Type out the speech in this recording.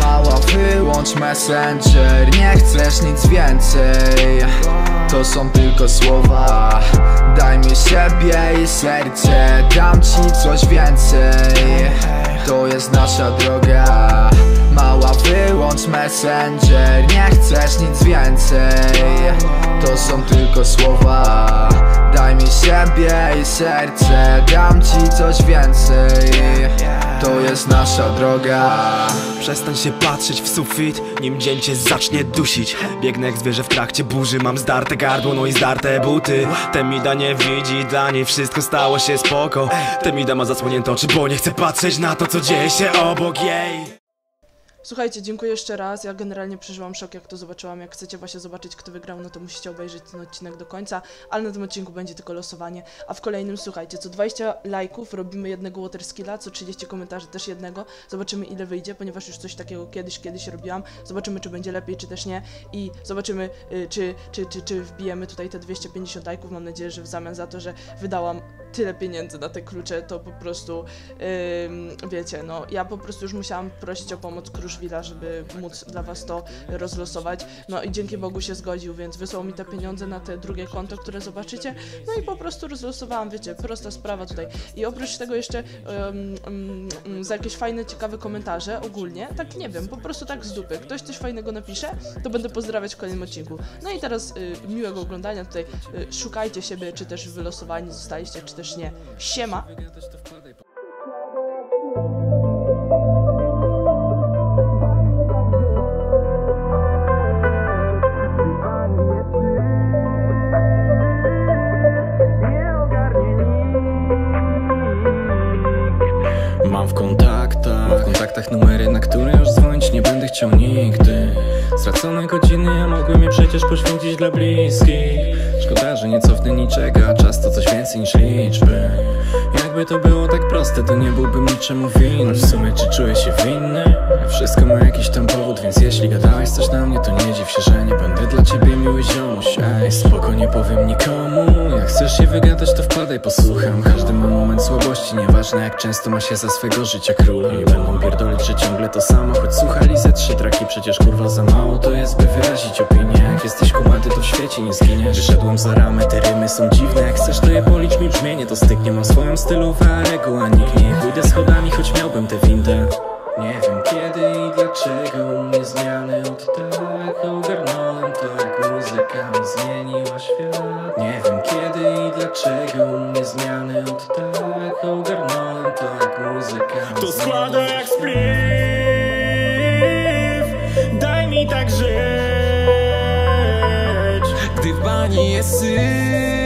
Mała wyłącz messenger Nie chcesz nic więcej. To są tylko słowa. Daj mi siebie i serce Dam ci coś więcej. To jest nasza droga. Mała wyłącz messenger Nie chcesz nic więcej. To są tylko słowa Daj mi siebie i serce Dam ci coś więcej. To jest nasza droga. Przestań się patrzeć w sufit, nim dzień cię zacznie dusić. Biegnę jak zwierzę w trakcie burzy, mam zdarte gardło, no i zdarte buty. Temida nie widzi, dla niej wszystko stało się spoko. Temida ma zasłonięte oczy, bo nie chce patrzeć na to, co dzieje się obok jej Słuchajcie, dziękuję jeszcze raz. Ja generalnie przeżyłam szok, jak to zobaczyłam. Jak chcecie właśnie zobaczyć, kto wygrał, no to musicie obejrzeć ten odcinek do końca, ale na tym odcinku będzie tylko losowanie. A w kolejnym, słuchajcie, co 20 lajków robimy jednego waterskilla, co 30 komentarzy też jednego. Zobaczymy, ile wyjdzie, ponieważ już coś takiego kiedyś, kiedyś robiłam. Zobaczymy, czy będzie lepiej, czy też nie. I zobaczymy, y, czy, czy, czy, czy wbijemy tutaj te 250 lajków. Mam nadzieję, że w zamian za to, że wydałam tyle pieniędzy na te klucze, to po prostu, wiecie, no ja po prostu już musiałam prosić o pomoc Kruszwila, żeby móc dla was to rozlosować. No i dzięki Bogu się zgodził, więc wysłał mi te pieniądze na te drugie konto, które zobaczycie. No i po prostu rozlosowałam, wiecie, prosta sprawa tutaj. I oprócz tego jeszcze ym, ym, za jakieś fajne, ciekawe komentarze ogólnie, tak nie wiem, po prostu tak z dupy. Ktoś coś fajnego napisze, to będę pozdrawiać w kolejnym odcinku. No i teraz y, miłego oglądania tutaj. Y, szukajcie siebie, czy też wylosowani zostaliście, czy też nie. Siema! Mam w kontaktach, w kontaktach numery, na które już dzwonić nie będę chciał nigdy. Stracone godziny, a mogłem je przecież poświęcić dla bliskich Szkoda, nie cofnę niczego, czas to coś więcej niż liczby. Jakby to było tak proste, to nie byłbym niczemu winny. W sumie czy czuję się winny? Wszystko ma jakiś tam powód, więc jeśli gadałeś coś na mnie, to nie dziw się, że nie będę dla ciebie miły ziomuś. Ej, spoko, nie powiem nikomu. Jak chcesz się wygadać, to wpadaj, posłucham. Każdy ma moment słabości, nieważne jak często ma się za swego życia króla Nie będą pierdolić, że ciągle to samo Choć słuchali ze trzy traki, przecież kurwa za mało To jest, by wyrazić opinię Jak jesteś kumaty, to w świecie nie zginiesz. Wyszedłem za ramę, te rymy są dziwne Jak chcesz, to je policz mi brzmienie To styknie, mam swoją stylówę, a reguła nikt nie Pójdę schodami, choć miałbym tę windę. Nie wiem kiedy i dlaczego u mnie zmiany od tak Ogarnąłem to jak muzyka mi zmieniła świat. Nie wiem kiedy i dlaczego u mnie zmiany od tak Ogarnąłem to jak muzyka mi To składa jak świat. Mi tak żyć